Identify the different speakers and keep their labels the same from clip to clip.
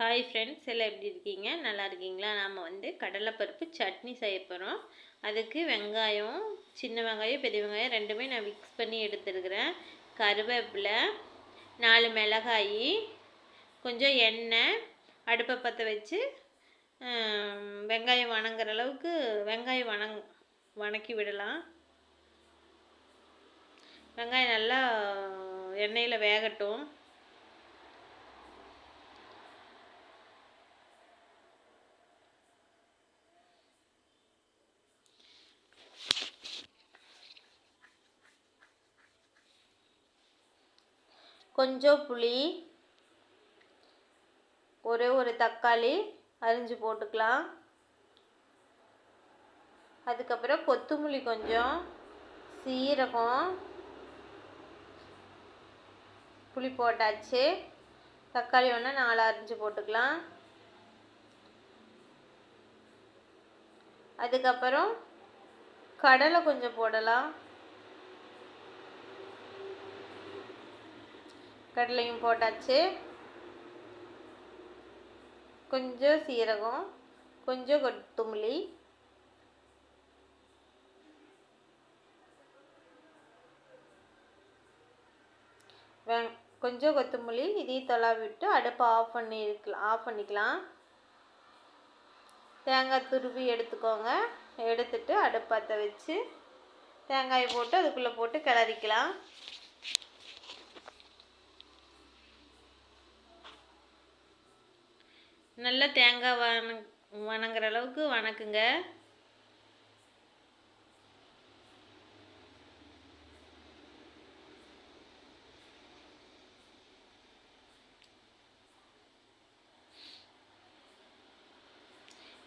Speaker 1: hi friends எல்லாம் எப்படி இருக்கீங்க நல்லா இருக்கீங்களா நாம் வந்து கடலைப்பருப்பு சட்னி செய்ய போகிறோம் அதுக்கு வெங்காயம் சின்ன வெங்காயம் பெரிய வெங்காயம் ரெண்டுமே நான் மிக்ஸ் பண்ணி எடுத்துருக்கிறேன் கருவேப்பிலை நாலு மிளகாய் கொஞ்சம் எண்ணெய் அடுப்பை பற்ற வச்சு வெங்காயம் வணங்குற அளவுக்கு வெங்காயம் வணங் வணக்கி விடலாம் வெங்காயம் நல்லா எண்ணெயில் வேகட்டும் கொஞ்சம் புளி ஒரே ஒரு தக்காளி அரிஞ்சு போட்டுக்கலாம் அதுக்கப்புறம் கொத்தமல்லி கொஞ்சம் சீரகம் புளி போட்டாச்சு தக்காளி ஒன்று நாலு அரிஞ்சு போட்டுக்கலாம் அதுக்கப்புறம் கடலை கொஞ்சம் போடலாம் கடலையும் போட்டாச்சு கொஞ்சம் சீரகம் கொஞ்சம் கொத்துமல்லி வெ கொஞ்சம் கொத்தமல்லி இதையும் தொலா விட்டு அடுப்பை ஆஃப் பண்ணிருக்கலாம் ஆஃப் பண்ணிக்கலாம் தேங்காய் துருவி எடுத்துக்கோங்க எடுத்துட்டு அடுப்பத்தை வச்சு தேங்காயை போட்டு அதுக்குள்ளே போட்டு கிளறிக்கலாம் நல்ல தேங்காய் வணங் வணங்குற அளவுக்கு வணக்குங்க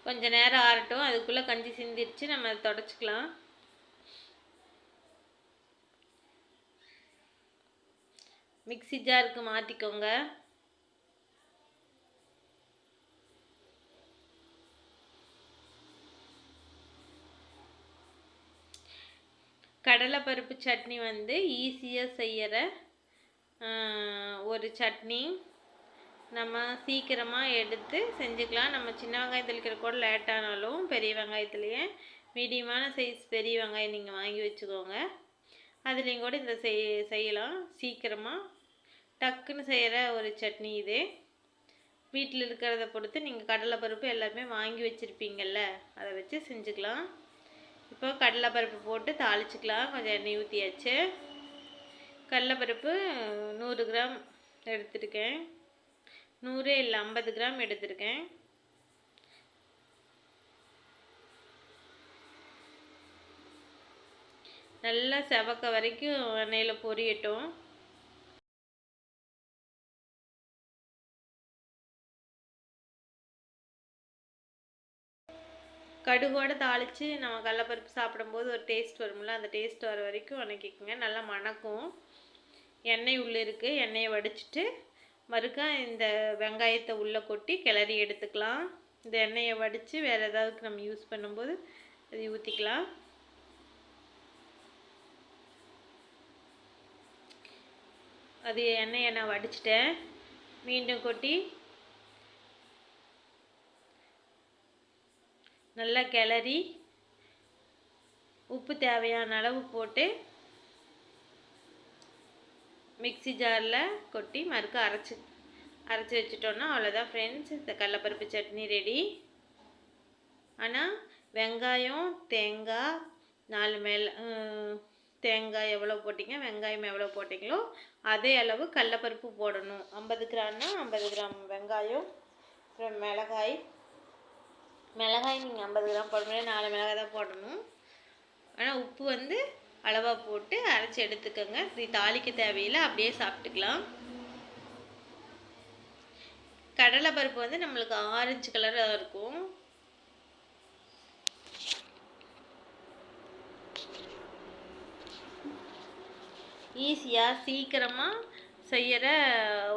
Speaker 1: கொஞ்ச நேரம் ஆறட்டும் அதுக்குள்ளே கஞ்சி சிந்திடுச்சு நம்ம அதை தொடச்சிக்கலாம் மிக்சி ஜாருக்கு மாற்றிக்கோங்க கடலைப்பருப்பு சட்னி வந்து ஈஸியாக செய்கிற ஒரு சட்னி நம்ம சீக்கிரமாக எடுத்து செஞ்சுக்கலாம் நம்ம சின்ன வெங்காயத்தில் இருக்கிற கூட லேட்டானாலும் பெரிய வெங்காயத்துலேயே மீடியமான சைஸ் பெரிய வெங்காயம் நீங்கள் வாங்கி வச்சுக்கோங்க அதுலேயும் கூட இந்த செய் செய்யலாம் சீக்கிரமாக டக்குன்னு செய்கிற ஒரு சட்னி இது வீட்டில் இருக்கிறத பொறுத்து நீங்கள் கடலைப்பருப்பு எல்லாமே வாங்கி வச்சுருப்பீங்கள்ல அதை வச்சு செஞ்சுக்கலாம் இப்போ கடலைப்பருப்பு போட்டு தாளிச்சிக்கலாம் கொஞ்சம் எண்ணெய் ஊற்றியாச்சு கடலைப்பருப்பு நூறு கிராம் எடுத்திருக்கேன் நூறு இல்லை ஐம்பது கிராம் எடுத்திருக்கேன் நல்லா செவக்க வரைக்கும் எண்ணெயில் பொரியட்டும் கடுகோட தாளித்து நம்ம கடலப்பருப்பு சாப்பிடும்போது ஒரு டேஸ்ட் வரும்ல அந்த டேஸ்ட் வர வரைக்கும் வணக்கிக்குங்க நல்லா மணக்கும் எண்ணெய் உள்ளே இருக்குது எண்ணெயை வடிச்சிட்டு மறுக்கா இந்த வெங்காயத்தை உள்ளே கொட்டி கிளறி எடுத்துக்கலாம் இந்த எண்ணெயை வடித்து வேறு ஏதாவது நம்ம யூஸ் பண்ணும்போது அதை ஊற்றிக்கலாம் அது எண்ணெயை நான் வடிச்சிட்டேன் மீண்டும் கொட்டி நல்லா கிளறி உப்பு தேவையான அளவு போட்டு மிக்சி ஜாரில் கொட்டி மறுக்க அரைச்சி அரைச்சி வச்சுட்டோன்னா அவ்வளோதான் ஃப்ரெண்ட்ஸ் இந்த கடலப்பருப்பு சட்னி ரெடி ஆனால் வெங்காயம் தேங்காய் நாலு மேல் தேங்காய் எவ்வளோ போட்டிங்க வெங்காயம் எவ்வளோ போட்டிங்களோ அதே அளவு கடலப்பருப்பு போடணும் ஐம்பது கிராம்னா ஐம்பது கிராம் வெங்காயம் அப்புறம் மிளகாய் மிளகாய் நீங்கள் ஐம்பது கிராம் போட முடியாது நாலு மிளகாய் தான் போடணும் ஆனால் உப்பு வந்து அளவாக போட்டு அரைச்சி எடுத்துக்கோங்க இது தாளிக்க தேவையில்லை அப்படியே சாப்பிட்டுக்கலாம் கடலை பருப்பு வந்து நம்மளுக்கு ஆரஞ்சு கலராக இருக்கும் ஈஸியாக சீக்கிரமாக செய்கிற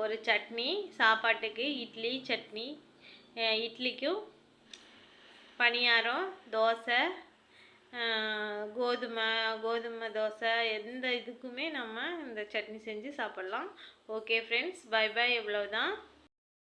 Speaker 1: ஒரு சட்னி சாப்பாட்டுக்கு இட்லி சட்னி இட்லிக்கும் பணியாரம் தோசை கோதுமை கோதுமை தோசை எந்த இதுக்குமே நம்ம இந்த சட்னி செஞ்சு சாப்பிட்லாம் ஓகே ஃப்ரெண்ட்ஸ் பை பாய் இவ்வளோ தான்